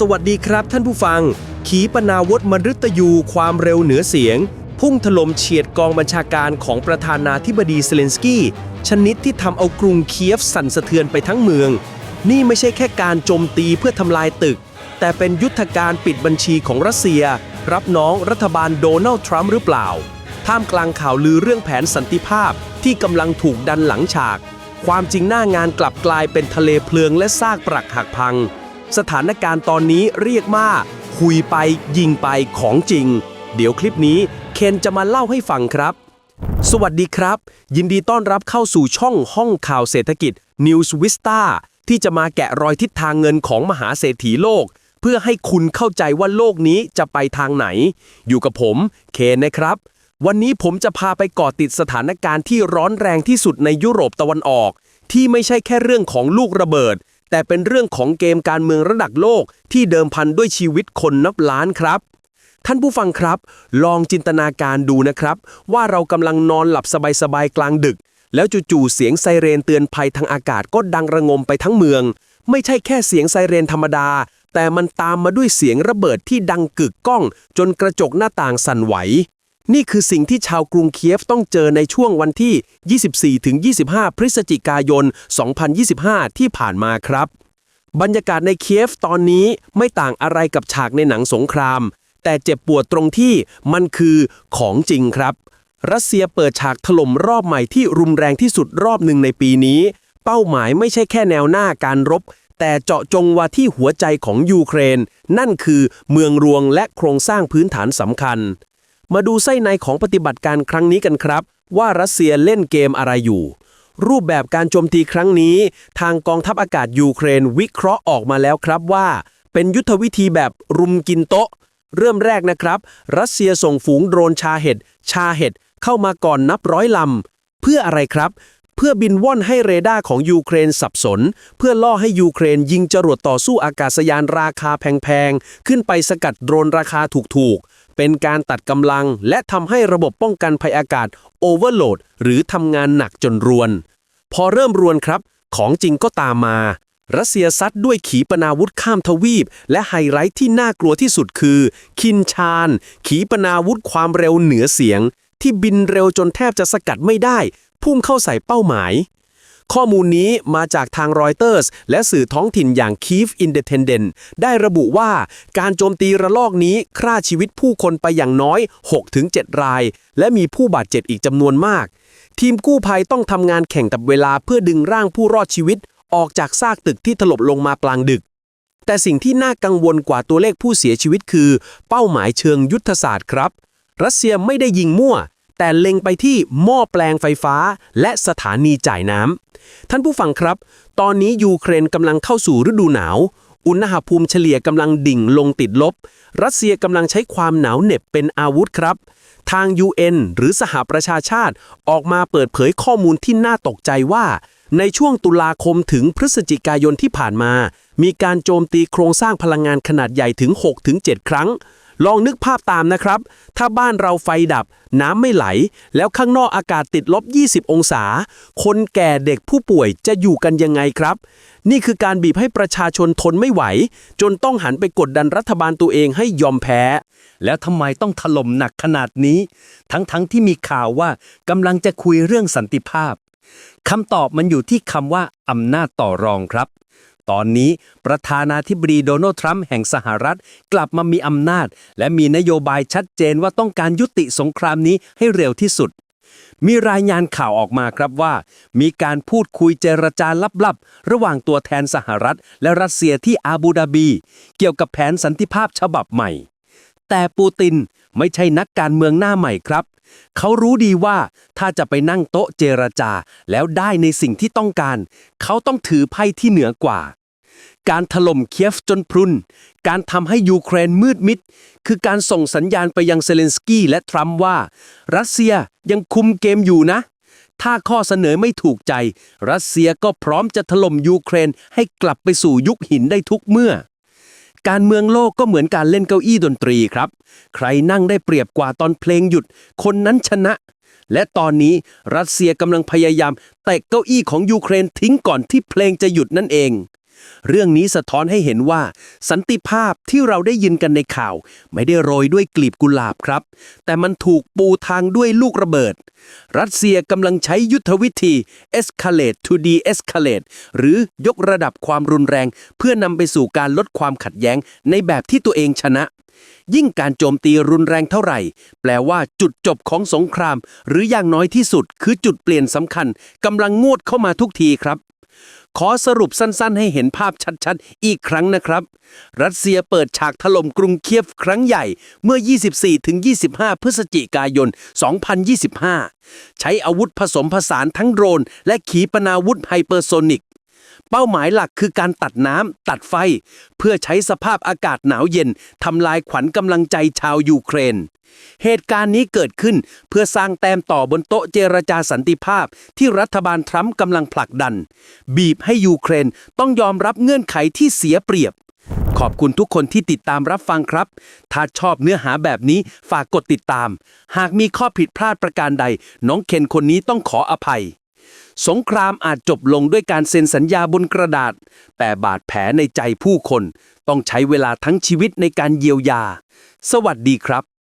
สวัสดีครับท่านผู้ฟัง ขีปนาวุธมฤตยูความเร็วเหนือเสียง พุ่งถล่มเฉียดกองบัญชาการของประธานาธิบดีเซเลนสกี้ ชนิดที่ทำเอากรุงเคียฟสั่นสะเทือนไปทั้งเมือง นี่ไม่ใช่แค่การโจมตีเพื่อทำลายตึก แต่เป็นยุทธการปิดบัญชีของรัสเซีย รับน้องรัฐบาลโดนัลด์ทรัมป์หรือเปล่า ท่ามกลางข่าวลือเรื่องแผนสันติภาพที่กำลังถูกดันหลังฉาก ความจริงหน้างานกลับกลายเป็นทะเลเพลิงและซากปรักหักพัง สถานการณ์ตอนนี้เรียกว่าคุยไปยิงไปของจริง เดี๋ยวคลิปนี้เคนจะมาเล่าให้ฟังครับ สวัสดีครับ ยินดีต้อนรับเข้าสู่ช่องห้องข่าวเศรษฐกิจ News Vista ที่จะมาแกะรอยทิศทางเงินของมหาเศรษฐีโลก เพื่อให้คุณเข้าใจว่าโลกนี้จะไปทางไหน อยู่กับผมเคนนะครับ วันนี้ผมจะพาไปเกาะติดสถานการณ์ที่ร้อนแรงที่สุดในยุโรปตะวันออก ที่ไม่ใช่แค่เรื่องของลูกระเบิด แต่เป็นเรื่องของเกมการเมืองระดับโลกที่เดิมพันด้วยชีวิตคนนับล้านครับ ท่านผู้ฟังครับ ลองจินตนาการดูนะครับ ว่าเรากำลังนอนหลับสบายๆกลางดึก แล้วจู่ๆเสียงไซเรนเตือนภัยทางอากาศก็ดังระงมไปทั้งเมือง ไม่ใช่แค่เสียงไซเรนธรรมดา แต่มันตามมาด้วยเสียงระเบิดที่ดังกึกก้อง จนกระจกหน้าต่างสั่นไหว นี่คือสิ่งที่ชาวกรุงเคียฟต้องเจอในช่วงวันที่ 24-25 พฤศจิกายน 2025 ที่ผ่านมาครับ บรรยากาศในเคียฟตอนนี้ไม่ต่างอะไรกับฉากในหนังสงคราม แต่เจ็บปวดตรงที่มันคือของจริงครับ รัสเซียเปิดฉากถล่มรอบใหม่ที่รุนแรงที่สุดรอบหนึ่งในปีนี้ เป้าหมายไม่ใช่แค่แนวหน้าการรบ แต่เจาะจงว่าที่หัวใจของยูเครน นั่นคือเมืองรวงและโครงสร้างพื้นฐานสำคัญ มาดูไส้ในของปฏิบัติการครั้งนี้กันครับ ว่ารัสเซียเล่นเกมอะไรอยู่ รูปแบบการโจมตีครั้งนี้ ทางกองทัพอากาศยูเครนวิเคราะห์ออกมาแล้วครับว่า เป็นยุทธวิธีแบบรุมกินโต๊ะ เริ่มแรกนะครับ รัสเซียส่งฝูงโดรนชาเห็ดชาเห็ดเข้ามาก่อนนับร้อยลำเพื่ออะไรครับ เพื่อบินว่อนให้เรดาร์ของยูเครนสับสน เพื่อล่อให้ยูเครนยิงจรวดต่อสู้อากาศยานราคาแพงๆขึ้นไปสกัดโดรนราคาถูกๆ เป็นการตัดกำลังและทำให้ระบบป้องกันภัยอากาศโอเวอร์โหลดหรือทำงานหนักจนรวน พอเริ่มรวนครับ ของจริงก็ตามมา รัสเซียซัดด้วยขีปนาวุธข้ามทวีป และไฮไลท์ที่น่ากลัวที่สุดคือ คินชาน ขีปนาวุธความเร็วเหนือเสียง ที่บินเร็วจนแทบจะสกัดไม่ได้ พุ่งเข้าใส่เป้าหมาย ข้อมูลนี้มาจากทางรอยเตอร์สและสื่อท้องถิ่นอย่าง Kiev Independent ได้ระบุว่าการโจมตีระลอกนี้ฆ่าชีวิตผู้คนไปอย่างน้อย 6-7 ราย และมีผู้บาดเจ็บอีกจำนวนมาก ทีมกู้ภัยต้องทำงานแข่งกับเวลาเพื่อดึงร่างผู้รอดชีวิต ออกจากซากตึกที่ถล่มลงมากลางดึก แต่สิ่งที่น่ากังวลกว่าตัวเลขผู้เสียชีวิตคือ เป้าหมายเชิงยุทธศาสตร์ครับ รัสเซียไม่ได้ยิงมั่ว แต่เล็งไปที่หม้อแปลงไฟฟ้า และสถานีจ่ายน้ำท่านผู้ฟังครับ ตอนนี้ยูเครนกำลังเข้าสู่ฤดูหนาว อุณหภูมิเฉลี่ยกำลังดิ่งลงติดลบ รัสเซียกำลังใช้ความหนาวเหน็บเป็นอาวุธครับ ทาง UN หรือสหประชาชาติออกมาเปิดเผยข้อมูลที่น่าตกใจว่าในช่วงตุลาคมถึงพฤศจิกายนที่ผ่านมา มีการโจมตีโครงสร้างพลังงานขนาดใหญ่ถึง 6-7 ครั้ง ลองนึกภาพตามนะครับ ถ้าบ้านเราไฟดับ น้ำไม่ไหล แล้วข้างนอกอากาศติดลบ 20 องศา คนแก่เด็กผู้ป่วยจะอยู่กันยังไงครับ นี่คือการบีบให้ประชาชนทนไม่ไหว จนต้องหันไปกดดันรัฐบาลตัวเองให้ยอมแพ้ แล้วทำไมต้องถล่มหนักขนาดนี้ ทั้งๆทที่มีข่าวว่ากำลังจะคุยเรื่องสันติภาพคำตอบมันอยู่ที่คำว่าอำนาจต่อรองครับ ตอนนี้ประธานาธิบดีโดนัลด์ทรัมป์แห่งสหรัฐกลับมามีอำนาจ และมีนโยบายชัดเจนว่าต้องการยุติสงครามนี้ให้เร็วที่สุด มีรายงานข่าวออกมาครับว่า มีการพูดคุยเจรจาลับๆ ระหว่างตัวแทนสหรัฐ และรัสเซียที่อาบูดาบี เกี่ยวกับแผนสันติภาพฉบับใหม่ แต่ปูตินไม่ใช่นักการเมืองหน้าใหม่ครับ เขารู้ดีว่าถ้าจะไปนั่งโต๊ะเจรจา แล้วได้ในสิ่งที่ต้องการ เขาต้องถือไพ่ที่เหนือกว่า การถล่มเคียฟจนพรุน การทำให้ยูเครนมืดมิด คือการส่งสัญญาณไปยังเซเลนสกี้และทรัมป์ว่า รัสเซียยังคุมเกมอยู่นะ ถ้าข้อเสนอไม่ถูกใจ รัสเซียก็พร้อมจะถล่มยูเครนให้กลับไปสู่ยุคหินได้ทุกเมื่อ การเมืองโลกก็เหมือนการเล่นเก้าอี้ดนตรีครับ ใครนั่งได้เปรียบกว่าตอนเพลงหยุด คนนั้นชนะ และตอนนี้รัสเซียกำลังพยายามเตะเก้าอี้ของยูเครนทิ้งก่อนที่เพลงจะหยุดนั่นเอง เรื่องนี้สะท้อนให้เห็นว่า สันติภาพที่เราได้ยินกันในข่าว ไม่ได้โรยด้วยกลีบกุหลาบครับ แต่มันถูกปูทางด้วยลูกระเบิด รัสเซียกำลังใช้ยุทธวิธี escalate to de-escalate หรือยกระดับความรุนแรง เพื่อนำไปสู่การลดความขัดแย้งในแบบที่ตัวเองชนะยิ่งการโจมตีรุนแรงเท่าไหร่ แปลว่าจุดจบของสงคราม หรืออย่างน้อยที่สุด คือจุดเปลี่ยนสำคัญกำลังงวดเข้ามาทุกทีครับ ขอสรุปสั้นๆ ให้เห็นภาพชัดๆ อีกครั้งนะครับ รัสเซียเปิดฉากถล่มกรุงเคียฟครั้งใหญ่เมื่อ 24-25 พฤศจิกายน 2025 ใช้อาวุธผสมผสานทั้งโดรน และขีปนาวุธไฮเปอร์โซนิก เป้าหมายหลักคือการตัดน้ำตัดไฟ เพื่อใช้สภาพอากาศหนาวเย็นทำลายขวัญกำลังใจชาวยูเครน เหตุการณ์นี้เกิดขึ้นเพื่อสร้างแต้มต่อบนโต๊ะเจรจาสันติภาพที่รัฐบาลทรัมป์กำลังผลักดัน บีบให้ยูเครนต้องยอมรับเงื่อนไขที่เสียเปรียบขอบคุณทุกคนที่ติดตามรับฟังครับ ถ้าชอบเนื้อหาแบบนี้ฝากกดติดตาม หากมีข้อผิดพลาดประการใด น้องเคนคนนี้ต้องขออภัย สงครามอาจจบลงด้วยการเซ็นสัญญาบนกระดาษ แต่บาดแผลในใจผู้คน ต้องใช้เวลาทั้งชีวิตในการเยียวยา สวัสดีครับ